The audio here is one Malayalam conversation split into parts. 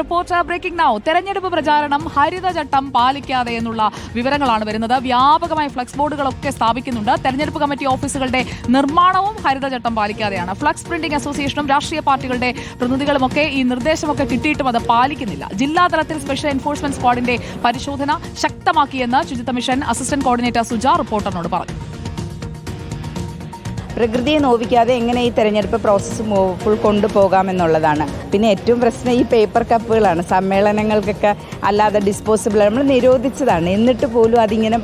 റിപ്പോർട്ടർ ബ്രേക്കിംഗ് നൗ തെരഞ്ഞെടുപ്പ് പ്രചാരണം ഹരിതചട്ടം പാലിക്കാതെ എന്നുള്ള വിവരങ്ങളാണ് വരുന്നത്. വ്യാപകമായി ഫ്ലക്സ് ബോർഡുകളൊക്കെ സ്ഥാപിക്കുന്നുണ്ട്. തെരഞ്ഞെടുപ്പ് കമ്മിറ്റി ഓഫീസുകളുടെ നിർമ്മാണവും ഹരിതചട്ടം പാലിക്കാതെയാണ്. ഫ്ലക്സ് പ്രിന്റിംഗ് അസോസിയേഷനും രാഷ്ട്രീയ പാർട്ടികളുടെ പ്രതിനിധികളുമൊക്കെ ഈ നിർദ്ദേശമൊക്കെ കിട്ടിയിട്ടും അത് പാലിക്കുന്നില്ല. ജില്ലാതലത്തിൽ സ്പെഷ്യൽ എൻഫോഴ്സ്മെന്റ് സ്ക്വാഡിന്റെ പരിശോധന ശക്തമാക്കിയെന്ന് ശുചിത്വ മിഷൻ അസിസ്റ്റന്റ് കോർഡിനേറ്റർ സുജ റിപ്പോർട്ടറിനോട് പറഞ്ഞു. പ്രകൃതിയെ നോവിക്കാതെ എങ്ങനെ ഈ തെരഞ്ഞെടുപ്പ് പ്രോസസ്സ് ഫുൾ കൊണ്ടുപോകാമെന്നുള്ളതാണ്. പിന്നെ ഏറ്റവും പ്രശ്നം ഈ പേപ്പർ കപ്പുകളാണ് സമ്മേളനങ്ങൾക്കൊക്കെ അല്ലാതെ ഡിസ്പോസിബിൾ നമ്മൾ നിരോധിച്ചതാണ്. എന്നിട്ട് പോലും അതിങ്ങനെ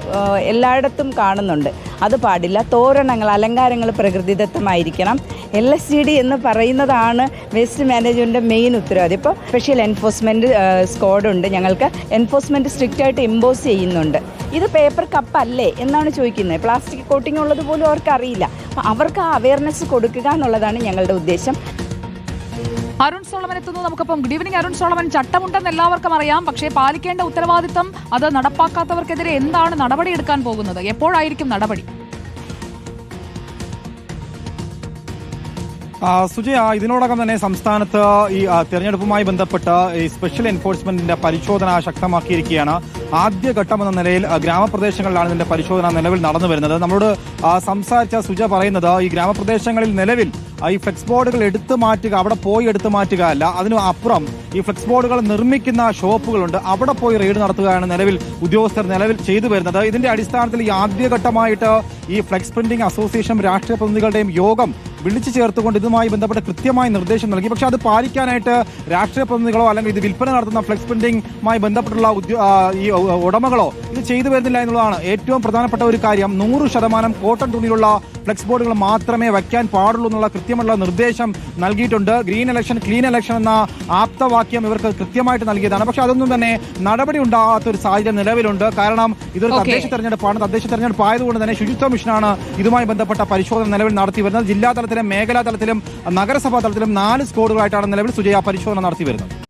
എല്ലായിടത്തും കാണുന്നുണ്ട്. അത് പാടില്ല. തോരണങ്ങൾ അലങ്കാരങ്ങൾ പ്രകൃതിദത്തമായിരിക്കണം. എൽ എസ് സി ഡി എന്ന് പറയുന്നതാണ് വേസ്റ്റ് മാനേജ്മെന്റിന്റെ മെയിൻ ഉത്തരവാദി. ഇപ്പോൾ സ്പെഷ്യൽ എൻഫോഴ്സ്മെന്റ് സ്ക്വാഡുണ്ട് ഞങ്ങൾക്ക്. എൻഫോഴ്സ്മെന്റ് സ്ട്രിക്റ്റ് ആയിട്ട് ഇമ്പോസ് ചെയ്യുന്നുണ്ട്. ഇത് പേപ്പർ കപ്പല്ലേ എന്നാണ് ചോദിക്കുന്നത്. പ്ലാസ്റ്റിക് കോട്ടിംഗ് ഉള്ളത് പോലും അവർക്ക് അപ്പം അവർക്ക് ആ അവയർനെസ് കൊടുക്കുക എന്നുള്ളതാണ് ഞങ്ങളുടെ ഉദ്ദേശം. അരുൺ സോളമൻ എത്തുന്നു. നമുക്കപ്പം ഗുഡ് ഈവനിങ് അരുൺ സോളമൻ. ചട്ടമുണ്ടെന്ന് എല്ലാവർക്കും അറിയാം. പക്ഷേ പാലിക്കേണ്ട ഉത്തരവാദിത്തം അത് നടപ്പാക്കാത്തവർക്കെതിരെ എന്താണ് നടപടിയെടുക്കാൻ പോകുന്നത്? എപ്പോഴായിരിക്കും നടപടി? സുജയ ഇതിനോടകം തന്നെ സംസ്ഥാനത്ത് ഈ തെരഞ്ഞെടുപ്പുമായി ബന്ധപ്പെട്ട് ഈ സ്പെഷ്യൽ എൻഫോഴ്സ്മെന്റിന്റെ പരിശോധന ശക്തമാക്കിയിരിക്കുകയാണ്. ആദ്യഘട്ടം എന്ന നിലയിൽ ഗ്രാമപ്രദേശങ്ങളിലാണ് ഇതിന്റെ പരിശോധന നിലവിൽ നടന്നു വരുന്നത്. നമ്മളോട് സംസാരിച്ച സുജ പറയുന്നത് ഈ ഗ്രാമപ്രദേശങ്ങളിൽ നിലവിൽ ഈ ഫ്ലെക്സ് ബോർഡുകൾ എടുത്തു മാറ്റുക അവിടെ പോയി എടുത്തു മാറ്റുക അല്ല. അതിനു അപ്പുറം ഈ ഫ്ലെക്സ് ബോർഡുകൾ നിർമ്മിക്കുന്ന ഷോപ്പുകളുണ്ട്. അവിടെ പോയി റെയ്ഡ് നടത്തുകയാണ് നിലവിൽ ഉദ്യോഗസ്ഥർ നിലവിൽ ചെയ്തു വരുന്നത്. ഇതിന്റെ അടിസ്ഥാനത്തിൽ ഈ ആദ്യഘട്ടമായിട്ട് ഈ ഫ്ലെക്സ് പ്രിന്റിംഗ് അസോസിയേഷൻ രാഷ്ട്രീയ പ്രതിനിധികളുടെയും യോഗം വിളിച്ചു ചേർത്തുകൊണ്ട് ഇതുമായി ബന്ധപ്പെട്ട് കൃത്യമായ നിർദ്ദേശം നൽകി. പക്ഷെ അത് പാലിക്കാനായിട്ട് രാഷ്ട്രീയ പ്രതിനിധികളോ അല്ലെങ്കിൽ ഇത് വിൽപ്പന നടത്തുന്ന ഫ്ലെക്സ് പ്രിന്റിംഗുമായി ബന്ധപ്പെട്ടുള്ള ഈ ഉടമകളോ ചെയ്തു വരുന്നില്ല എന്നുള്ളതാണ് ഏറ്റവും പ്രധാനപ്പെട്ട ഒരു കാര്യം. നൂറ് ശതമാനം കോട്ടൺ തുണിയിലുള്ള ഫ്ലെക്സ് ബോർഡുകൾ മാത്രമേ വയ്ക്കാൻ പാടുള്ളൂ എന്നുള്ള കൃത്യമുള്ള നിർദ്ദേശം നൽകിയിട്ടുണ്ട്. ഗ്രീൻ ഇലക്ഷൻ ക്ലീൻ ഇലക്ഷൻ എന്ന ആപ്തവാക്യം ഇവർക്ക് കൃത്യമായിട്ട് നൽകിയതാണ്. പക്ഷെ അതൊന്നും തന്നെ നടപടി ഉണ്ടാകാത്ത ഒരു സാഹചര്യം നിലവിലുണ്ട്. കാരണം ഇതൊരു. തദ്ദേശ തെരഞ്ഞെടുപ്പാണ്. തദ്ദേശ തെരഞ്ഞെടുപ്പ് ആയതുകൊണ്ട് തന്നെ ശുചിത്വ മിഷനാണ് ഇതുമായി ബന്ധപ്പെട്ട പരിശോധന നിലവിൽ നടത്തി വരുന്നത്. ജില്ലാ തലത്തിലും മേഖലാ തലത്തിലും നഗരസഭാ തലത്തിലും നാല് സ്കോഡുകളായിട്ടാണ് നിലവിൽ സുജയ പരിശോധന നടത്തി വരുന്നത്.